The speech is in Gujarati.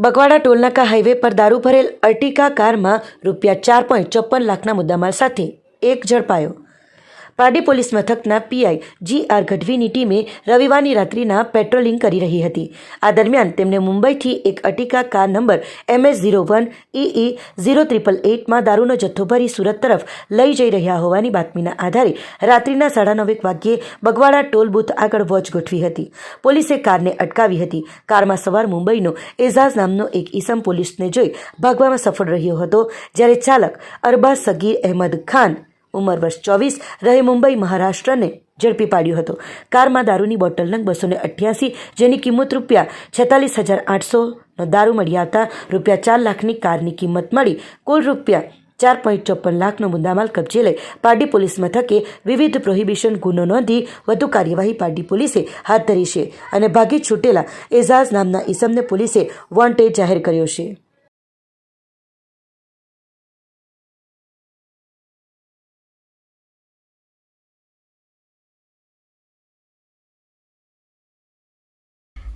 બગવાડા ટોલનાકા હાઈવે પર દારૂ ભરેલ અર્ટિકા કારમાં રૂપિયા ચાર પોઈન્ટ ચોપન લાખના મુદ્દામાલ સાથે એક ઝડપાયો. પારડી પોલીસ મથકના પીઆઈ જી આર ગઢવીની ટીમે રવિવારની રાત્રિના પેટ્રોલિંગ કરી રહી હતી. આ દરમિયાન તેમને મુંબઈથી એક અટિકા car number MS zero one E zero triple એટમાં દારૂનો જથ્થો ભરી સુરત તરફ લઈ જઈ રહ્યા હોવાની બાતમીના આધારે રાત્રિના સાડા નવેક વાગ્યે બગવાડા ટોલ બૂથ આગળ વોચ ગોઠવી હતી. પોલીસે કારને અટકાવી હતી. કારમાં સવાર મુંબઈનો એઝાઝ નામનો એક ઈસમ પોલીસને જોઈ ભાગવામાં સફળ રહ્યો હતો, જ્યારે ચાલક અરબાઝ સગીર અહેમદ ખાન ઉંમર વર્ષ ચોવીસ રહે મુંબઈ, મહારાષ્ટ્રને ઝડપી પાડ્યો હતો. કારમાં દારૂની બોટલ નંગ બસો અઠ્યાસી, જેની કિંમત રૂપિયા છેતાલીસ હજાર આઠસોનો દારૂ મળી આવતા રૂપિયા ચાર લાખની કારની કિંમત મળી કુલ રૂપિયા ચાર પોઈન્ટ ચોપન લાખનો મુદ્દામાલ કબજે લઈ પારડી પોલીસ મથકે વિવિધ પ્રોહિબિશન ગુનો નોંધી વધુ કાર્યવાહી પારડી પોલીસે હાથ ધરી છે અને ભાગી છૂટેલા એઝાઝ નામના ઈસમને પોલીસે વોન્ટેડ જાહેર કર્યો છે.